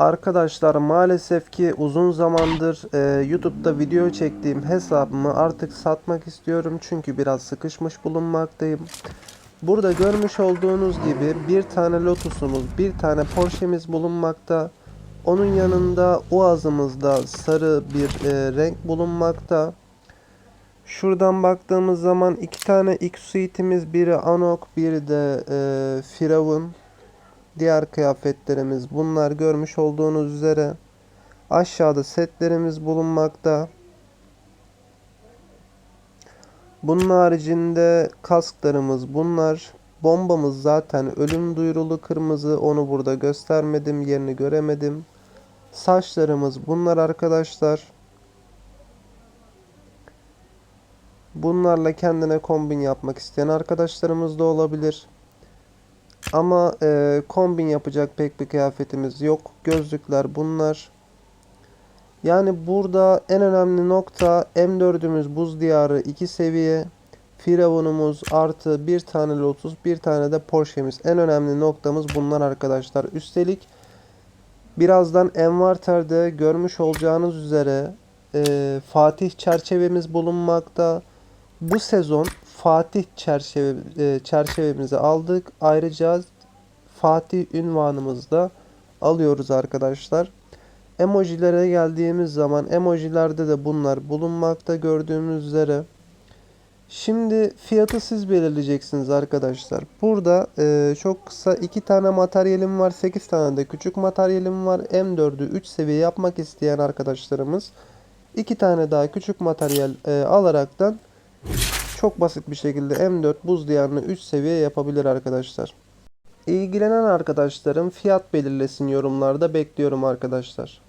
Arkadaşlar maalesef ki uzun zamandır e, YouTube'da video çektiğim hesabımı artık satmak istiyorum çünkü biraz sıkışmış bulunmaktayım. Burada görmüş olduğunuz gibi bir tane Lotus'umuz, bir tane Porsche'miz bulunmakta. Onun yanında Uaz'ımızda sarı bir e, renk bulunmakta. Şuradan baktığımız zaman iki tane X-Suite'imiz, biri Anok, biri de e, Firavun. Diğer kıyafetlerimiz bunlar görmüş olduğunuz üzere. Aşağıda setlerimiz bulunmakta. Bunun haricinde kasklarımız bunlar. Bombamız zaten ölüm duyurulu kırmızı. Onu burada göstermedim. Yerini göremedim. Saçlarımız bunlar arkadaşlar. Bunlarla kendine kombin yapmak isteyen arkadaşlarımız da olabilir. Ama e, kombin yapacak pek bir kıyafetimiz yok. Gözlükler bunlar. Yani burada en önemli nokta M4'ümüz buz diyarı 2 seviye. Firavunumuz artı bir tane Lotus bir tane de Porsche'miz. En önemli noktamız bunlar arkadaşlar. Üstelik birazdan Envarter'de görmüş olacağınız üzere e, Fatih çerçevemiz bulunmakta. Bu sezon Fatih çerçeve, e, çerçevemizi aldık. Ayrıca Fatih ünvanımızı da alıyoruz arkadaşlar. Emojilere geldiğimiz zaman emojilerde de bunlar bulunmakta gördüğümüz üzere. Şimdi fiyatı siz belirleyeceksiniz arkadaşlar. Burada e, çok kısa iki tane materyalim var. 8 tane de küçük materyalim var. M4'ü 3 seviye yapmak isteyen arkadaşlarımız iki tane daha küçük materyal e, alaraktan çok basit bir şekilde M4 buz diyarını 3 seviye yapabilir arkadaşlar. İlgilenen arkadaşlarım fiyat belirlesin yorumlarda bekliyorum arkadaşlar.